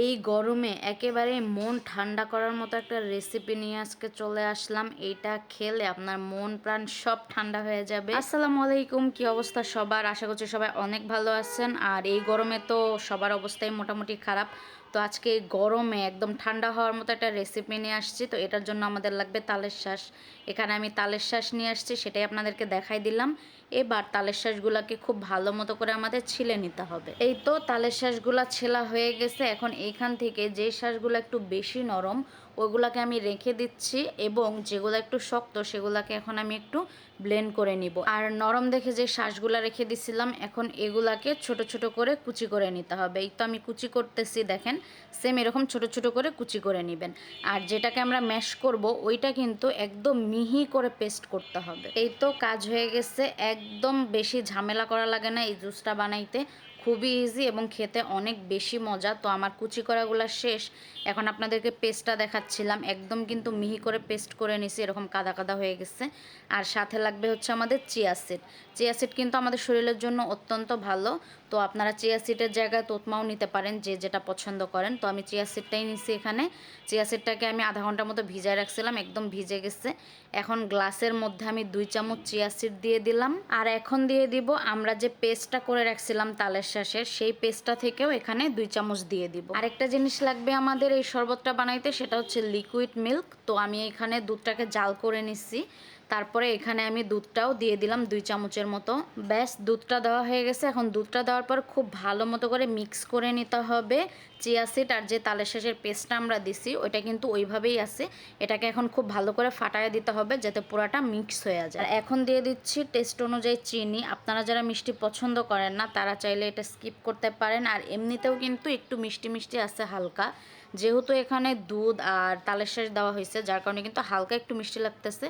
এই গরমে একেবারে মন ঠান্ডা করার মতো একটা রেসিপি নিয়ে আজকে চলে আসলাম। এইটা খেলে আপনার মন প্রাণ সব ঠান্ডা হয়ে যাবে। আসসালামু আলাইকুম, কি অবস্থা সবার? আশা করছি সবাই অনেক ভালো আছেন। আর এই গরমে তো সবার অবস্থাই মোটামুটি খারাপ। তো আজকে গরমে একদম ঠান্ডা হওয়ার মতো একটা রেসিপি নিয়ে আসছি। তো এটার জন্য আমাদের লাগবে তালের শ্বাস এখানে আমি তালের শ্বাস নিয়ে আসছি, সেটাই আপনাদেরকে দেখাই দিলাম। এবার তালের শ্বাসগুলোকে খুব ভালো মতো করে আমাদের ছিলে নিতে হবে। এই তো তালের শ্বাসগুলো ছেলা হয়ে গেছে। এখন এইখান থেকে যে শ্বাসগুলো একটু বেশি নরম ওগুলাকে আমি রেখে দিচ্ছি এবং যেগুলো একটু শক্ত সেগুলাকে এখন আমি একটু ব্লেন্ড করে নিব। আর নরম দেখে যে শ্বাসগুলা রেখে দিছিলাম, এখন এগুলাকে ছোট ছোট করে কুচি করে নিতে হবে। এই তো আমি কুচি করতেছি, দেখেন সেম এরকম ছোট ছোট করে কুচি করে নেবেন। আর যেটাকে আমরা ম্যাশ করব, ওইটা কিন্তু একদম মিহি করে পেস্ট করতে হবে। এই তো কাজ হয়ে গেছে, একদম বেশি ঝামেলা করা লাগে না এই জুসটা বানাইতে। খুবই ইজি এবং খেতে অনেক বেশি মজা। তো আমার কুচি করাগুলো শেষ। এখন আপনাদেরকে পেস্টটা দেখাচ্ছিলাম। একদম কিন্তু মিহি করে পেস্ট করে নিছি, এরকম কাদা কাদা হয়ে গেছে। আর সাথে লাগবে হচ্ছে আমাদের চিয়া সিড চিয়া সিড কিন্তু আমাদের শরীরের জন্য অত্যন্ত ভালো। তো আপনারা চিয়া সিটের জায়গায় তোতমাও নিতে পারেন যে যেটা পছন্দ করেন। তো আমি চিয়া সিটটাই নিছি এখানে। চিয়া সিটটাকে আমি আধা ঘণ্টার মতো ভিজায় রাখছিলাম, একদম ভিজে গেছে। এখন গ্লাসের মধ্যে আমি দুই চামচ চিয়া সিট দিয়ে দিলাম। আর এখন দিয়ে দিব, আমরা যে পেস্টটা করে রাখছিলাম তালের শ্বাসের সেই পেস্টটা থেকেও এখানে দুই চামচ দিয়ে দিব। আরেকটা জিনিস লাগবে আমাদের এই শরবতটা বানাইতে, সেটা হচ্ছে লিকুইড মিল্ক তো আমি এখানে দুধটাকে জাল করে নিচ্ছি তারপরে এখানে আমি দুধটাও দিয়ে দিলাম দুই চামচের মতো। ব্যাস, দুধটা দেওয়া হয়ে গেছে। এখন দুধটা দেওয়ার পর খুব ভালো মতো করে মিক্স করে নিতে হবে। চিয়া সিড আর যে তালের শেষের পেস্টটা আমরা দিছি, ওইটা কিন্তু ওইভাবেই আছে। এটাকে এখন খুব ভালো করে ফাটায় দিতে হবে যাতে পুরাটা মিক্স হয়ে যায়। আর এখন দিয়ে দিচ্ছি টেস্ট অনুযায়ী চিনি। আপনারা যারা মিষ্টি পছন্দ করেন না, তারা চাইলে এটা স্কিপ করতে পারেন। আর এমনিতেও কিন্তু একটু মিষ্টি মিষ্টি আছে হালকা। যেহেতু এখানে দুধ আর তালের শ্বাস দেওয়া হয়েছে, যার কারণে কিন্তু হালকা একটু মিষ্টি লাগতেছে।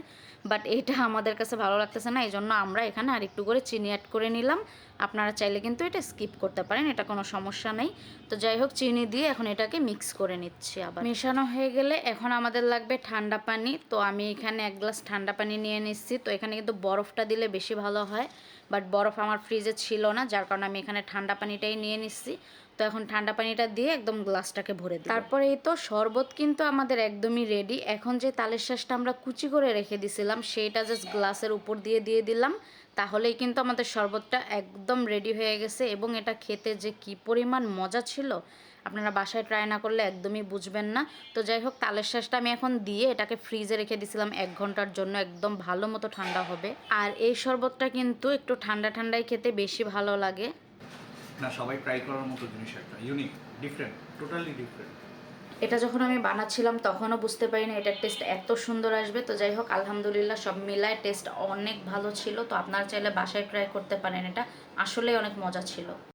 বাট এটা আমাদের কাছে ভালো লাগতেছে না এই জন্য আমরা এখানে আর একটু করে চিনি অ্যাড করে নিলাম। আপনারা চাইলে কিন্তু এটা স্কিপ করতে পারেন, এটা কোনো সমস্যা নেই। তো যাই হোক, চিনি দিয়ে এখন এটাকে মিক্স করে নিচ্ছি আবার। মেশানো হয়ে গেলে এখন আমাদের লাগবে ঠান্ডা পানি। তো আমি এখানে এক গ্লাস ঠান্ডা পানি নিয়ে নিচ্ছি। তো এখানে কিন্তু বরফটা দিলে বেশি ভালো হয়। বাট বরফ আমার ফ্রিজে ছিল না, যার কারণে আমি এখানে ঠান্ডা পানিটাই নিয়ে নিচ্ছি। তো এখন ঠান্ডা পানিটা দিয়ে একদম গ্লাসটাকে ভরে দিই তারপরে এই তো শরবত কিন্তু আমাদের একদমই রেডি এখন যে তালের শ্বাসটা আমরা কুচি করে রেখে দিছিলাম, সেইটা জাস্ট গ্লাসের উপর দিয়ে দিয়ে দিলাম। তাহলেই কিন্তু আমাদের শরবতটা একদম রেডি হয়ে গেছে এবং এটা খেতে যে কি পরিমাণ মজা ছিল, আপনারা বাসায় ট্রাই না করলে একদমই বুঝবেন না। তো যাই হোক, তালের শ্বাসটা আমি এখন দিয়ে এটাকে ফ্রিজে রেখে দিছিলাম এক ঘণ্টার জন্য, একদম ভালো মতো ঠান্ডা হবে। আর এই শরবতটা কিন্তু একটু ঠান্ডা ঠান্ডায় খেতে বেশি ভালো লাগে। না, সবাই ট্রাই করার মতো জিনিস একটা ইউনিক ডিফারেন্ট টোটালি ডিফারেন্ট এটা যখন আমি বানাচ্ছিলাম, তখনও বুঝতে পারিনি এটার টেস্ট এত সুন্দর আসবে। তো যাই হোক, আলহামদুলিল্লাহ সব মিলায় টেস্ট অনেক ভালো ছিল। তো আপনারা চাইলে বাসায় ট্রাই করতে পারেন এটা। আসলেই অনেক মজা ছিল।